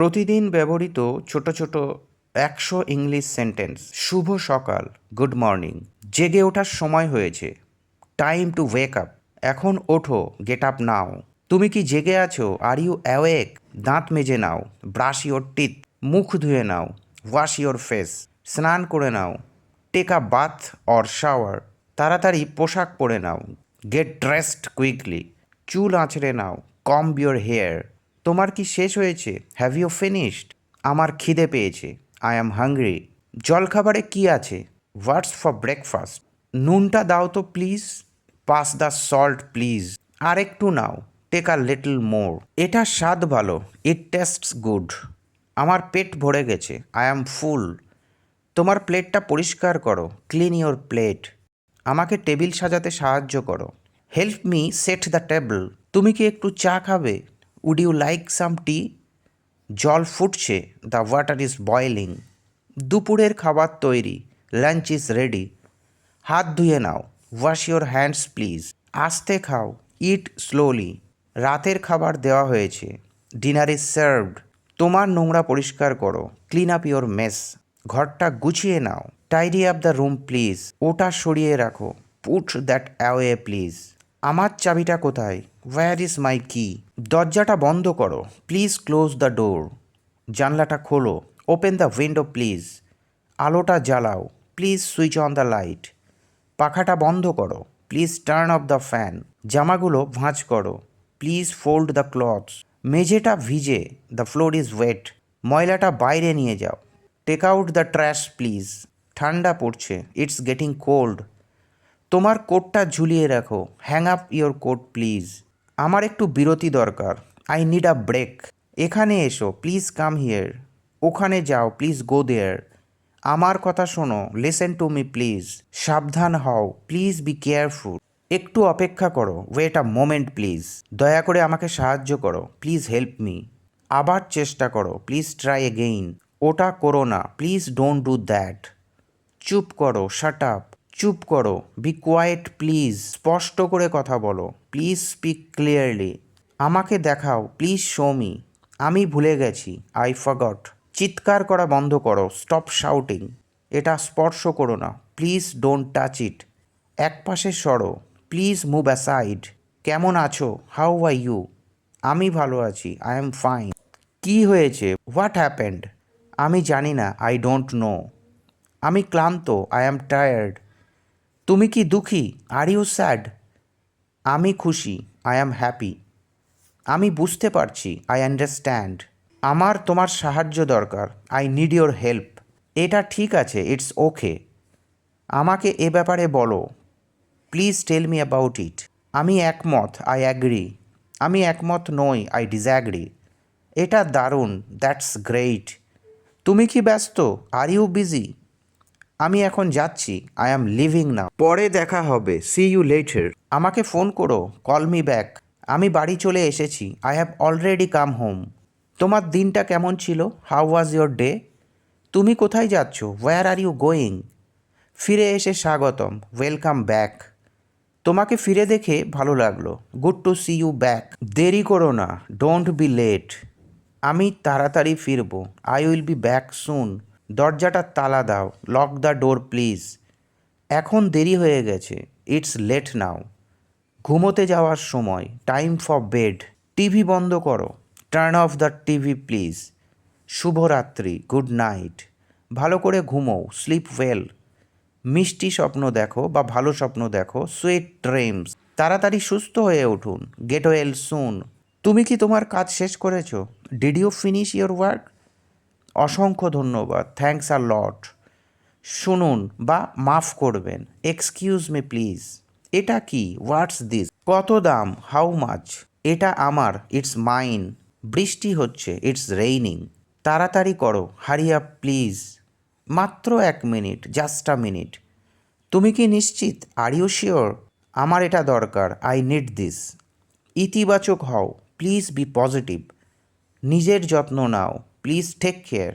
প্রতিদিন ব্যবহৃত ছোট ছোট একশো ইংলিশ সেন্টেন্স। শুভ সকাল, গুড মর্নিং। জেগে ওঠার সময় হয়েছে। Time to wake up. এখন ওঠো, গেট আপ নাও। তুমি কি জেগে আছো? Are you awake? দাঁত মেজে নাও। Brush your teeth. মুখ ধুয়ে নাও। Wash your face. স্নান করে নাও। Take a bath or shower. তাড়াতাড়ি পোশাক পরে নাও। Get dressed quickly. চুল আঁচড়ে নাও। কম বিওর হেয়ার। তোমার কি শেষ হয়েছে? হ্যাভ ইউ ফিনিশড আমার খিদে পেয়েছে। আই অ্যাম হাংরি জলখাবারে কি আছে? হোয়াটস ফর ব্রেকফাস্ট নুনটা দাও তো please pass the salt please আর একটু নাও। টেক আ লিটল মোর এটা স্বাদ ভালো। ইট টেস্টস গুড আমার পেট ভরে গেছে। আই অ্যাম ফুল তোমার প্লেটটা পরিষ্কার করো। ক্লিন ইওর প্লেট আমাকে টেবিল সাজাতে সাহায্য করো। Help me set the table তুমি কি একটু চা খাবে? Would you like some tea জল ফুটছে দ্য ওয়াটার ইজ বয়েলিং দুপুরের খাবার তৈরি লাঞ্চ ইজ রেডি হাত ধুয়ে নাও ওয়াশ ইউর হ্যান্ডস প্লিজ আস্তে খাও ইট স্লোলি রাতের খাবার দেওয়া হয়েছে ডিনার ইজ সার্ভড তোমার নোংরা পরিষ্কার করো ক্লিন আপ ইউর মেস ঘরটা গুছিয়ে নাও tidy up the room please ওটা সরিয়ে রাখো পুট দ্যাট অ্যাওয়ে প্লিজ আমার চাবিটা কোথায়? ওয়্যার ইজ মাই কি দরজাটা বন্ধ করো। Please close the door. জানলাটা খোলো। Open the window, please. আলোটা জ্বালাও। Please switch on the light. পাখাটা বন্ধ করো। Please turn off the fan. জামাগুলো ভাঁজ করো। Please fold the clothes. মেঝেটা ভিজে। The floor is wet. ময়লাটা বাইরে নিয়ে যাও। Take out the trash, please. ঠান্ডা পড়ছে। It's getting cold. তোমার কোটটা ঝুলিয়ে রাখো। Hang up your coat, please. আমার একটু বিরতি দরকার। আই নিড আ ব্রেক এখানে এসো প্লিজ কাম হিয়ার ওখানে যাও প্লিজ গো দেয়ার আমার কথা শোনো লিসেন টু মি প্লিজ সাবধান হও প্লিজ বি কেয়ারফুল একটু অপেক্ষা করো ওয়েট আ মোমেন্ট প্লিজ দয়া করে আমাকে সাহায্য করো প্লিজ হেল্প মি আবার চেষ্টা করো প্লিজ ট্রাই এগেইন ওটা করো না প্লিজ ডোন্ট ডু দ্যাট চুপ করো শাট আপ চুপ করো বি কোয়াইট প্লিজ স্পষ্ট করে কথা বলো প্লিজ স্পিক ক্লিয়ারলি আমাকে দেখাও প্লিজ শো মি আমি ভুলে গেছি আই ফগট চিৎকার করা বন্ধ করো স্টপ শাউটিং এটা স্পর্শ করো না প্লিজ ডোন্ট টাচ ইট এক পাশে সরো প্লিজ মুভ অ্যাসাইড কেমন আছো হাউ আর ইউ আমি ভালো আছি আই এম ফাইন কি হয়েছে হোয়াট হ্যাপেন্ড আমি জানি না আই ডোন্ট নো আমি ক্লান্ত আই অ্যাম টায়ার্ড তুমি কি দুঃখী? আর ইউ স্যাড আমি খুশি আই অ্যাম হ্যাপি আমি বুঝতে পারছি আই আন্ডারস্ট্যান্ড আমার তোমার সাহায্য দরকার আই নিড ইয়োর হেল্প এটা ঠিক আছে ইটস ওকে আমাকে এ ব্যাপারে বলো। Please tell me about it আমি একমত আই অ্যাগ্রি আমি একমত নই আই ডিসঅ্যাগ্রি এটা দারুণ দ্যাটস গ্রেট তুমি কি ব্যস্ত? আর ইউ বিজি আমি এখন যাচ্ছি। আই অ্যাম লিভিং নাও পরে দেখা হবে। সি ইউ লেটার আমাকে ফোন করো। কল মি ব্যাক আমি বাড়ি চলে এসেছি। I have already come home তোমার দিনটা কেমন ছিল? হাউ ওয়াজ ইয়োর ডে তুমি কোথায় যাচ্ছ? ওয়্যার আর ইউ গোয়িং ফিরে এসে স্বাগতম। ওয়েলকাম ব্যাক তোমাকে ফিরে দেখে ভালো লাগল। Good to see you back দেরি করো না। ডোন্ট বি লেট আমি তাড়াতাড়ি ফিরবো। I will be back soon দরজাটা তালা দাও লক দ্য ডোর প্লিজ এখন দেরি হয়ে গেছে ইটস লেট নাও ঘুমোতে যাওয়ার সময় টাইম ফর বেড টিভি বন্ধ করো। Turn off the TV please শুভরাত্রি গুড নাইট ভালো করে ঘুমোও স্লিপ ওয়েল মিষ্টি স্বপ্ন দেখো বা ভালো স্বপ্ন দেখো সুইট ড্রিমস তাড়াতাড়ি সুস্থ হয়ে উঠুন গেট ওয়েল সুন তুমি কি তোমার কাজ শেষ করেছ? Did you finish your work অসংখ্য ধন্যবাদ। থ্যাঙ্কস আর লট শুনুন বা মাফ করবেন। এক্সকিউজ মি প্লিজ এটা কি? হোয়াটস দিস কত দাম? হাউ মাচ এটা আমার। ইটস মাইন বৃষ্টি হচ্ছে। ইটস রেইনিং তাড়াতাড়ি করো। হারিয়া প্লিজ মাত্র এক মিনিট। জাস্ট আ মিনিট তুমি কি নিশ্চিত? আর ইউ শিওর আমার এটা দরকার। আই নিড দিস ইতিবাচক হও। প্লিজ বি পজিটিভ নিজের যত্ন নাও। Please take care